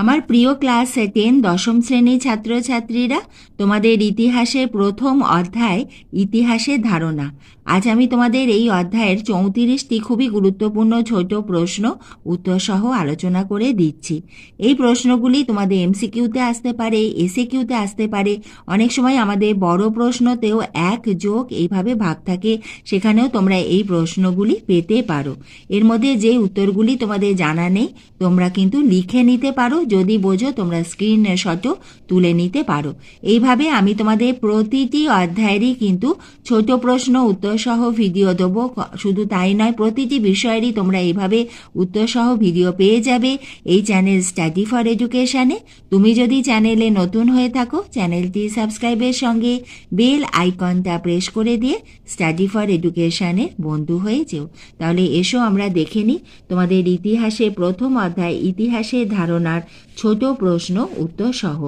আমার প্রিয় class ten দশম শ্রেণির ছাত্রছাত্রীরা তোমাদের ইতিহাসের প্রথম অধ্যায় ইতিহাসের ধারণা। আজ আমি তোমাদের এই অধ্যায়ের চৌত্রিশটি খুবই গুরুত্বপূর্ণ ছোট প্রশ্ন, উত্তরসহ আলোচনা করে দিচ্ছি। এই প্রশ্নগুলি তোমাদের এমসিকিউতে আসতে পারে এসে কিউতে আসতে পারে। অনেক সময় আমাদের বড় প্রশ্নতেও এক যোগ এইভাবে ভাগ থাকে, সেখানেও তোমরা এই প্রশ্নগুলি পেতে পারো। এর মধ্যে যে উত্তরগুলি তোমাদের জানা নেই, তোমরা কিন্তু লিখে নিতে পারো, যদি বোঝো তোমরা স্ক্রিন স্ক্রিনশটও তুলে নিতে পারো। এইভাবে আমি তোমাদের প্রতিটি অধ্যায়েরই কিন্তু ছোট প্রশ্ন উত্তরসহ ভিডিও দেবো। শুধু তাই নয়, প্রতিটি বিষয়েরই তোমরা এইভাবে উত্তরসহ ভিডিও পেয়ে যাবে। এই চ্যানেল স্টাডি ফর এডুকেশানে। তুমি যদি চ্যানেলে নতুন হয়ে থাকো, চ্যানেলটি সাবস্ক্রাইবের সঙ্গে বেল আইকনটা প্রেস করে দিয়ে স্টাডি ফর এডুকেশানের বন্ধু হয়ে যেও। তাহলে এসো আমরা দেখে নিই তোমাদের ইতিহাসে প্রথম অধ্যায় ইতিহাসের ধারণার ছোট প্রশ্ন উত্তর সহ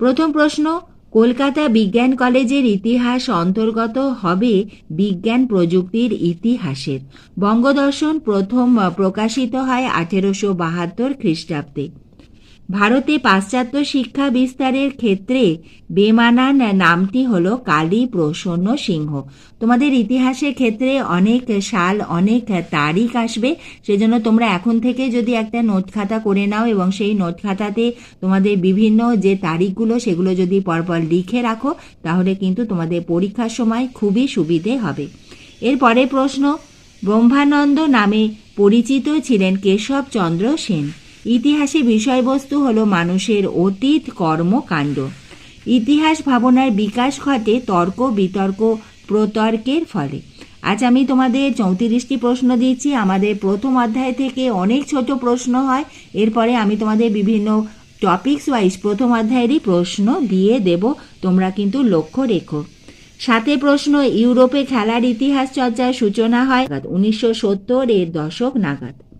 প্রথম প্রশ্ন কলকাতা বিজ্ঞান কলেজের ইতিহাস অন্তর্গত হবে বিজ্ঞান প্রযুক্তির ইতিহাসের। বঙ্গদর্শন প্রথম প্রকাশিত হয় আঠেরোশো বাহাত্তর খ্রিস্টাব্দে। ভারতে পাশ্চাত্য শিক্ষা বিস্তারের ক্ষেত্রে বেমানান নামটি হলো কালী প্রসন্ন সিংহ। তোমাদের ইতিহাসের ক্ষেত্রে অনেক সাল, অনেক তারিখ আসবে, সেজন্য তোমরা এখন থেকে যদি একটা নোট খাতা করে নাও এবং সেই নোট খাতাতে তোমাদের বিভিন্ন যে তারিখগুলো, সেগুলো যদি পরপর লিখে রাখো, তাহলে কিন্তু তোমাদের পরীক্ষার সময় খুবই সুবিধে হবে। এরপরে প্রশ্ন, ব্রহ্মানন্দ নামে পরিচিত ছিলেন কেশবচন্দ্র সেন। ইতিহাসে বিষয়বস্তু হলো মানুষের অতীত কর্মকাণ্ড। ইতিহাস ভাবনার বিকাশ ঘটে তর্ক, বিতর্ক, প্রতর্কের ফলে। আজ আমি তোমাদের চৌত্রিশটি প্রশ্ন দিচ্ছি। আমাদের প্রথম অধ্যায় থেকে অনেক ছোট প্রশ্ন হয়। এরপরে আমি তোমাদের বিভিন্ন টপিকস ওয়াইজ প্রথম অধ্যায়েরই প্রশ্ন দিয়ে দেব। তোমরা কিন্তু লক্ষ্য রেখো। সাথে প্রশ্ন, ইউরোপে খেলার ইতিহাস চর্চার সূচনা হয়। উনিশশো সত্তর এর দশক নাগাদ।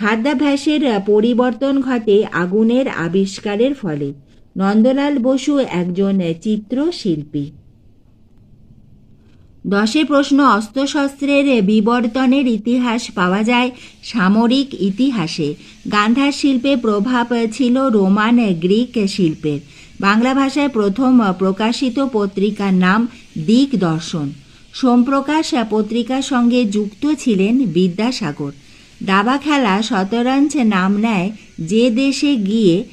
খাদ্যাভ্যাসের পরিবর্তন ঘটে আগুনের আবিষ্কারের ফলে। নন্দলাল বসু একজন চিত্রশিল্পী। দশে প্রশ্ন, অস্ত্রশস্ত্রের বিবর্তনের ইতিহাস পাওয়া যায় সামরিক ইতিহাসে। গান্ধার শিল্পে প্রভাব ছিল রোমান গ্রিক শিল্পের। বাংলা ভাষায় প্রথম প্রকাশিত পত্রিকার নাম দিকদর্শন সোমপ্রকাশ পত্রিকার সঙ্গে যুক্ত ছিলেন বিদ্যাসাগর। দাবা খেলা শতরঞ্চ নাম নেয় যে দেশে গিয়ে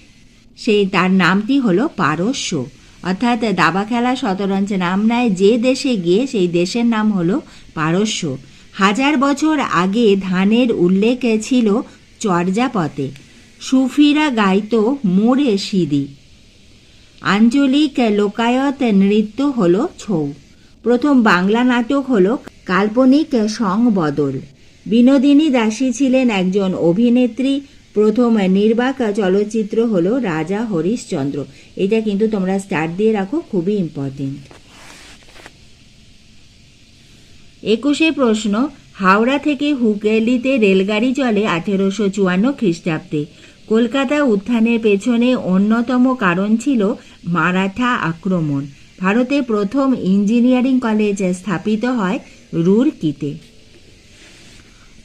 সেই তার নামটি হলো পারস্য। অর্থাৎ দাবা খেলা শতরঞ্চ নাম নেয় যে দেশে গিয়ে সেই দেশের নাম হলো পারস্য। হাজার বছর আগে ধানের উল্লেখ ছিল চর্যাপথে। সুফিরা গাইত মোরে সিদি আঞ্চলিক লোকায়ত নৃত্য হলো ছৌ। প্রথম বাংলা নাটক হলো কাল্পনিক সংবদল। বিনোদিনী দাসী ছিলেন একজন অভিনেত্রী। প্রথম নির্বাক চলচ্চিত্র হলো রাজা হরিশচন্দ্র। এটা কিন্তু তোমরা স্টার্ট দিয়ে রাখো, খুবই ইম্পর্টেন্ট একুশে প্রশ্ন, হাওড়া থেকে হুগলিতে রেলগাড়ি চলে আঠেরোশো চুয়ান্ন খ্রিস্টাব্দে। কলকাতা উত্থানের পেছনে অন্যতম কারণ ছিল মারাঠা আক্রমণ। ভারতে প্রথম ইঞ্জিনিয়ারিং কলেজ স্থাপিত হয় রুরকিতে।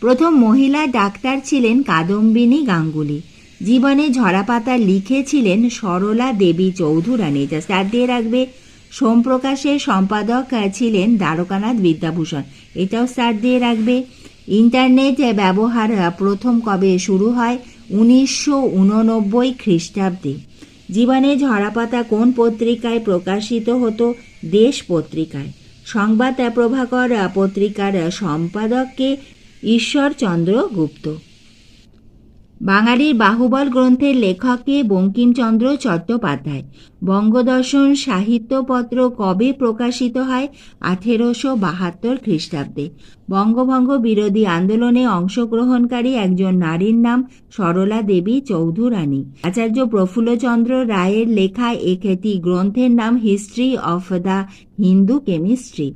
প্রথম মহিলা ডাক্তার ছিলেন কাদম্বিনী গাঙ্গুলি। জীবনে ঝরাপাতা লিখেছিলেন সরলা দেবী চৌধুরানী। যা স্টার দিয়ে রাখবে। সোমপ্রকাশের সম্পাদক ছিলেন দ্বারকানাথ বিদ্যাভূষণ। এটাও স্টার দিয়ে রাখবে। ইন্টারনেট ব্যবহার প্রথম কবে শুরু হয়? উনিশশো উননব্বই খ্রিস্টাব্দে। জীবনে ঝরাপাতা কোন পত্রিকায় প্রকাশিত হতো? দেশ পত্রিকায়। সংবাদ প্রভাকর পত্রিকার সম্পাদককে ঈশ্বরচন্দ্র গুপ্ত বাঙালির বাহুবল গ্রন্থের লেখককে বঙ্কিমচন্দ্র চট্টোপাধ্যায়। বঙ্গদর্শন সাহিত্যপত্র কবে প্রকাশিত হয়? আঠেরোশো বাহাত্তর খ্রিস্টাব্দে। বঙ্গভঙ্গ বিরোধী আন্দোলনে অংশগ্রহণকারী একজন নারীর নাম সরলা দেবী চৌধুরানী। আচার্য প্রফুল্লচন্দ্র রায়ের লেখা একটি গ্রন্থের নাম history of the Hindu chemistry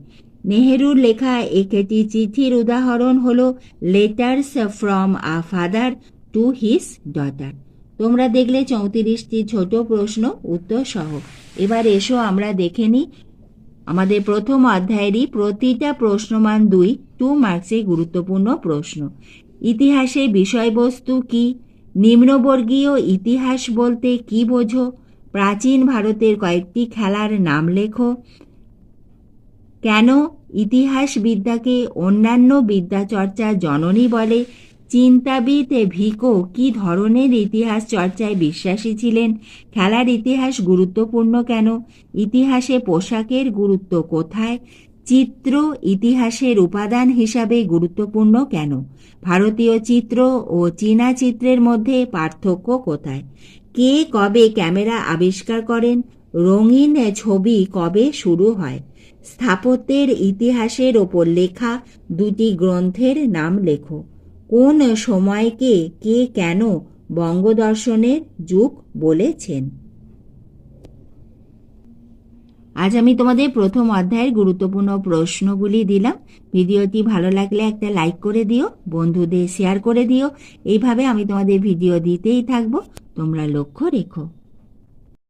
নেহেরুর লেখা একটি চিঠির উদাহরণ হল letters from a father to his daughter তোমরা দেখলে চৌত্রিশটি ছোট প্রশ্ন উত্তর সহ। এবার এসো আমরা দেখে নিই। আমাদের প্রথম অধ্যায়েরই প্রতিটা প্রশ্নমান দুই টু মার্কসে গুরুত্বপূর্ণ প্রশ্ন। ইতিহাসে বিষয়বস্তু কি? নিম্নবর্গীয় ইতিহাস বলতে কি বোঝো? প্রাচীন ভারতের কয়েকটি খেলার নাম লেখো। কেন ইতিহাসবিদ্যাকে অন্যান্য বিদ্যাচর্চার জননী বলে। চিন্তাবিদ ভিকো কি ধরনের ইতিহাস চর্চায় বিশ্বাসী ছিলেন? খেলার ইতিহাস গুরুত্বপূর্ণ কেন? ইতিহাসে পোশাকের গুরুত্ব কোথায়? চিত্র ইতিহাসের উপাদান হিসাবে গুরুত্বপূর্ণ কেন? ভারতীয় চিত্র ও চীনা চিত্রের মধ্যে পার্থক্য কোথায়? কে কবে ক্যামেরা আবিষ্কার করেন? রঙিন ছবি কবে শুরু হয়? স্থাপত্যের ইতিহাসের ওপর লেখা দুটি গ্রন্থের নাম লেখো। কোন সময়কে কে কেন বঙ্গদর্শনের যুগ বলেছেন? আজ আমি তোমাদের প্রথম অধ্যায়ের গুরুত্বপূর্ণ প্রশ্নগুলি দিলাম। ভিডিওটি ভালো লাগলে একটা লাইক করে দিও, বন্ধুদের শেয়ার করে দিও। এইভাবে আমি তোমাদের ভিডিও দিতেই থাকব। তোমরা লক্ষ্য রেখো।